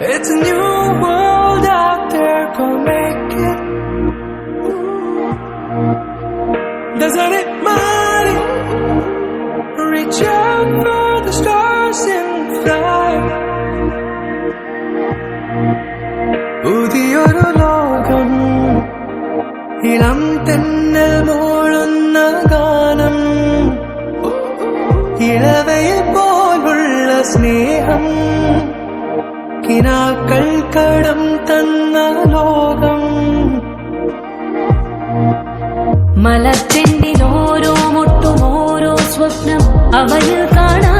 It's a new world out there, go make it. Doesn't it matter? Reach out for the stars and fly. പുതിയൊരു ലോകം ഇളം തെന്നൽ മൂളുന്ന ഗാനം ഇളവയിൽ പോലുള്ള സ്നേഹം കിനാക്കൾ കടം തന്ന ലോകം. മലച്ചെണ്ടിൽ ഓരോ മുട്ടും ഓരോ സ്വപ്നം അവനിൽ കാണാനാകും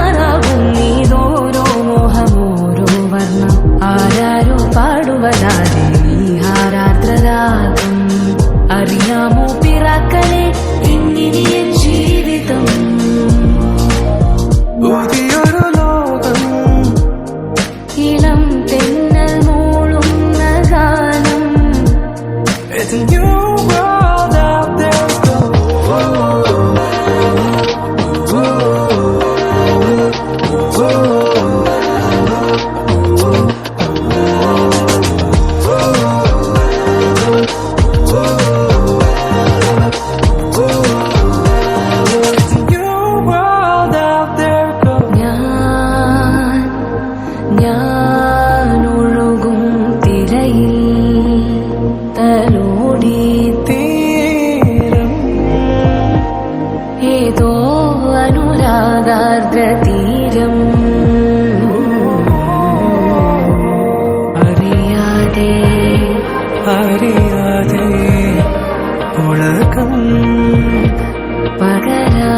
അറിയാതെ ഉലകം പകരാ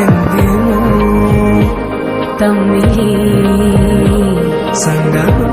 എന്തിനോ സംഗമം സംഗമം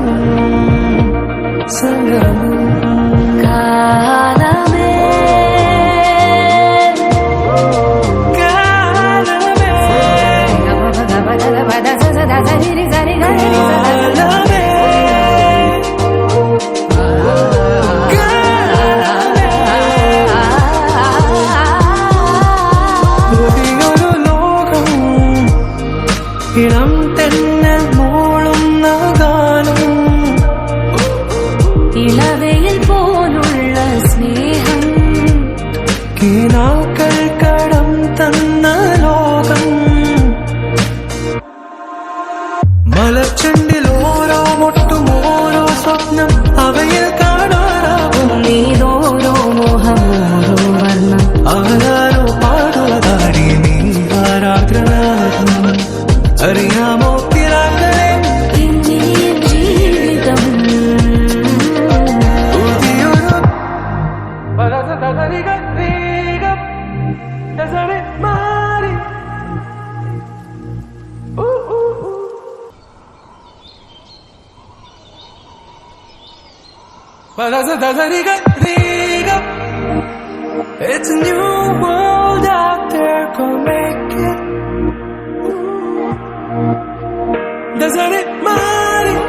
It's a new world out there, go make it. Doesn't it matter?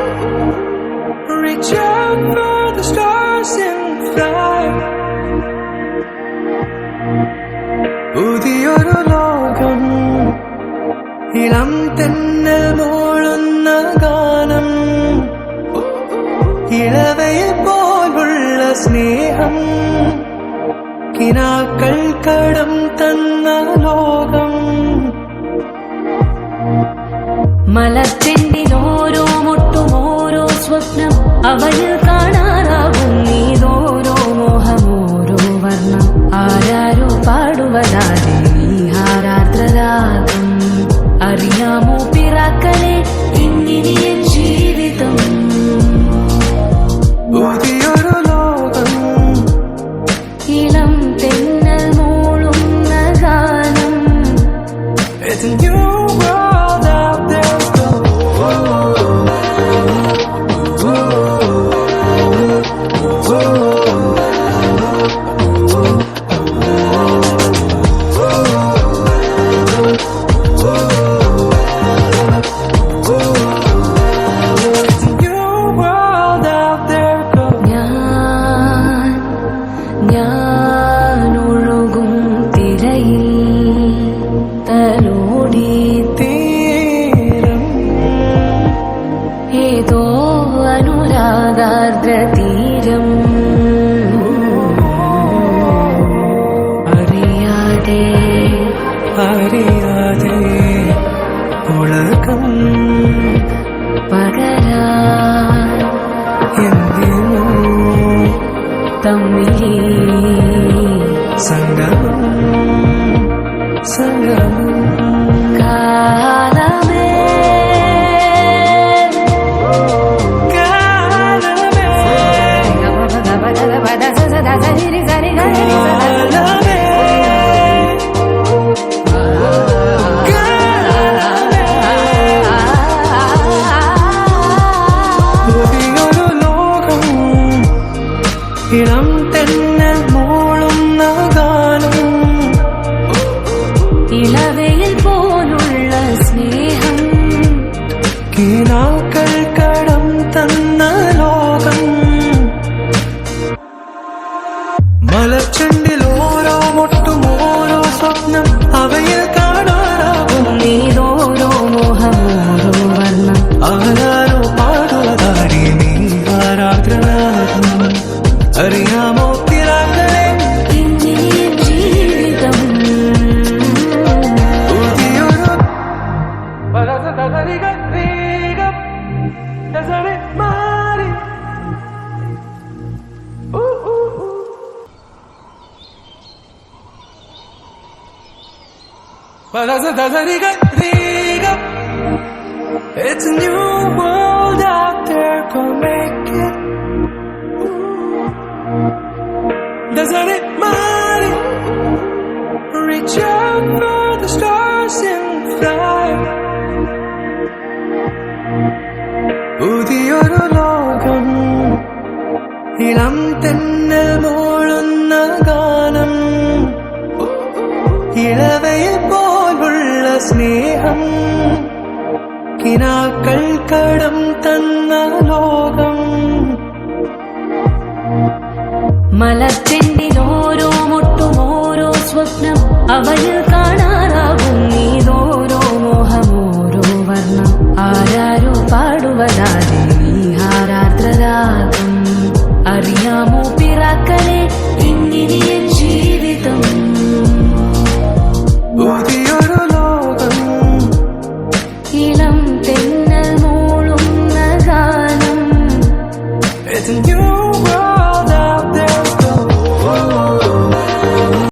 Reach out for the stars and fly. പുതിയൊരു ലോകം ഇളം തെന്നൽ മൂളുന്ന ഗാനം ഇളവയിൽ പോലുള്ള സ്നേഹം കിനാക്കൾ കടം തന്ന ലോകം. മലച്ചെണ്ടിൽ ഓരോ മുട്ടും ഓരോ സ്വപ്നം അവൾ കാണാനാകും നീതോരോ മോഹം ഓരോ വർണം ആരാരോ പാടുവതാതെ നീ ആരാദ്രരാഗം അറിയാമോ പിറാക്കലെ ഇന്നിനിയൻ தமிழே சங்கமம் சங்கமம் காலமே காலமே ഇളം തന്നെ മൂളുന്ന ഗാനം ഇളവയിൽ പോലുള്ള സ്നേഹം. കിനാക്കൾ കടം തന്ന ലോകം. മലച്ചെണ്ടിൽ It's a new world out there, go make it. Doesn't it matter? Reach out for the stars and fly. പുതിയൊരു ലോകം ഇളം തെന്നൽ മൂളുന്ന ഗാനം ഇളവയിൽ പോലുള്ള സ്നേഹം കിനാക്കൾ കടം തന്ന ലോകം. മലച്ചെണ്ടിൽ ഓരോ മുട്ടും ഓരോ സ്വപ്നം അവയിൽ